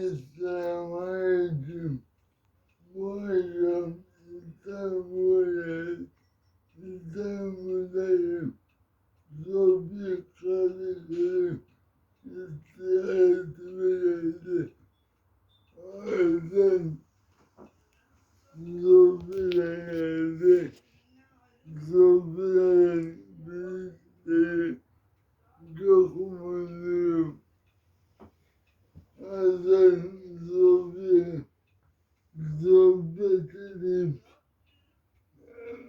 is uh,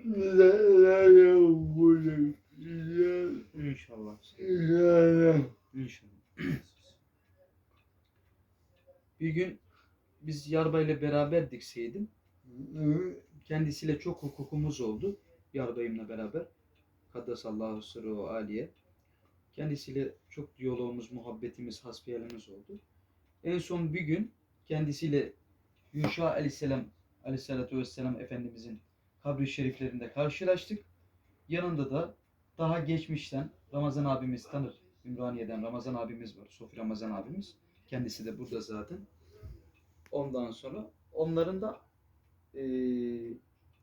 neler yapacak. İnşallah. İnşallah. Bir gün biz Yarbay ile beraberdik Seyit'im. Kendisiyle çok hukukumuz oldu. Yarbayımla beraber. Kaddesallahu sırrı aliye. Kendisiyle çok diyalogumuz, muhabbetimiz, hasbiyelimiz oldu. En son bir gün kendisiyle Yuşa aleyhisselam aleyhissalatu vesselam Efendimizin kabri şeriflerinde karşılaştık. Yanında da daha geçmişten Ramazan abimiz tanır. Ümraniye'den Ramazan abimiz var. Sofi Ramazan abimiz. Kendisi de burada zaten. Ondan sonra onların da eee,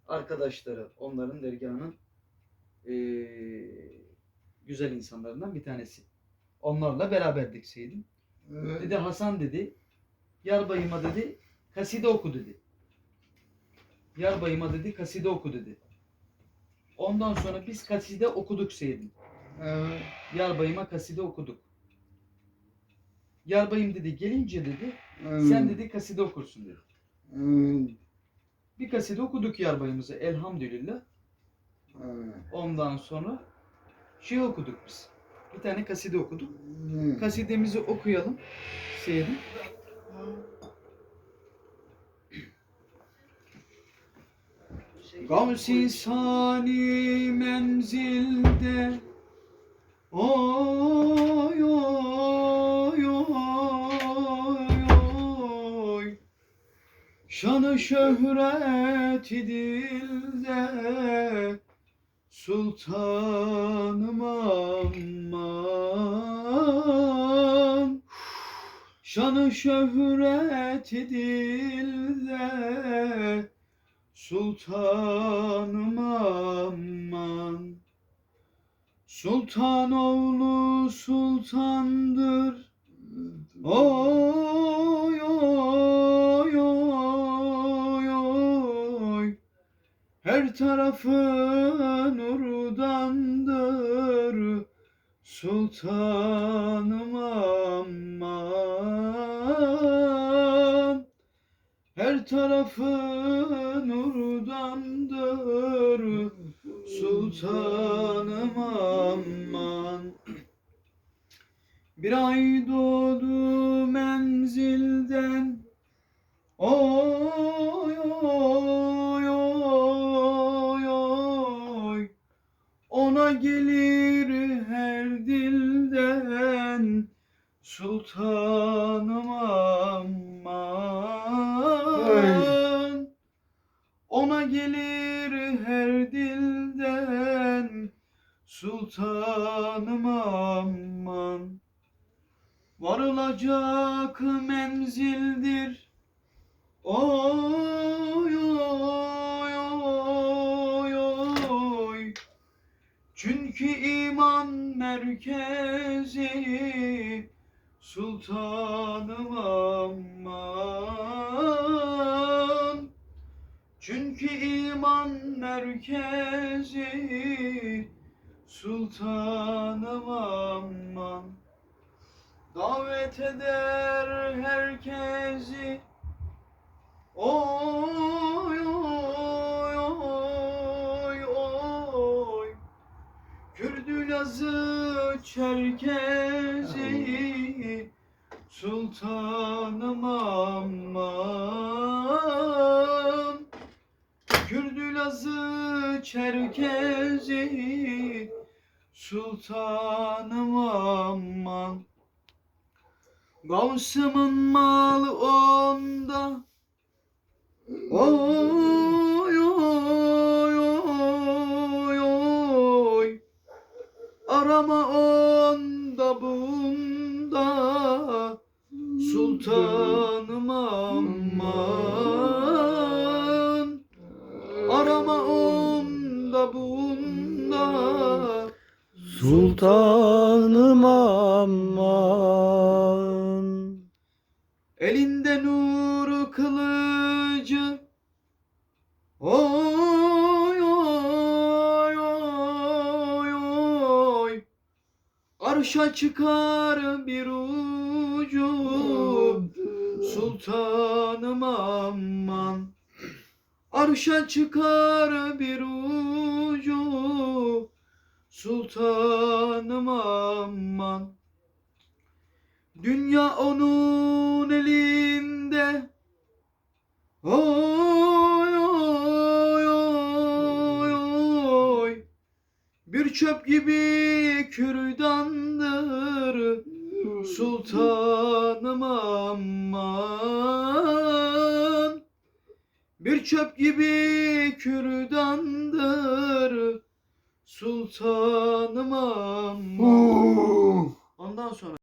arkadaşları, onların dergahının eee, güzel insanlarından bir tanesi. Onlarla beraberdik Seydim. Dedi Hasan dedi, Yarbayıma dedi, kaside oku dedi. Yarbayıma dedi, kaside oku dedi. Ondan sonra biz kaside okuduk Seydim. Evet. Yarbayıma kaside okuduk. Yarbayım dedi gelince dedi Evet. sen dedi kaside okursun dedi. Evet. Bir kaside okuduk yarbayımıza elhamdülillah. Evet. Ondan sonra şey okuduk biz. Bir tane kaside okuduk. Kasidemizi okuyalım. Seyredin. Gavsi sani menzilde. Oy oy oy oy. Şanı şöhret dilde Sultanım aman. Şanı şöhret dilde Sultanım aman. Sultan oğlu sultandır. Oy oy oy oy. Her tarafı nurdandır Sultanım aman tarafı nurdandır Sultanım aman. Bir ay doğdu menzilden. Oy oy oy oy. Ona gelir her dilden. Sultanım aman Sultanım aman Varılacak menzildir. Oy oy oy oy. Çünkü iman merkezi Sultanım aman. Çünkü iman merkezi Sultanım aman Davet eder herkesi. Oy oy oy oy. Kürdü Lazı Çerkezi. Sultanım aman Kürdü Lazı Çerkezi Sultanım aman Gavsımın malı onda. Oy oy oy oy. Arama onda bunda. Sultanım aman. Arama onda bunda Sultanım aman. Elinde nur kılıcı. Oy oy oy oy. Arşa çıkar bir ucu. Sultanım aman. Arşa çıkar bir ucu Sultanım aman. Dünya onun elinde. Oy oy oy oy. Bir çöp gibi kürdandır. Sultanım aman. Bir çöp gibi kürdandır Sultanım. Ondan sonra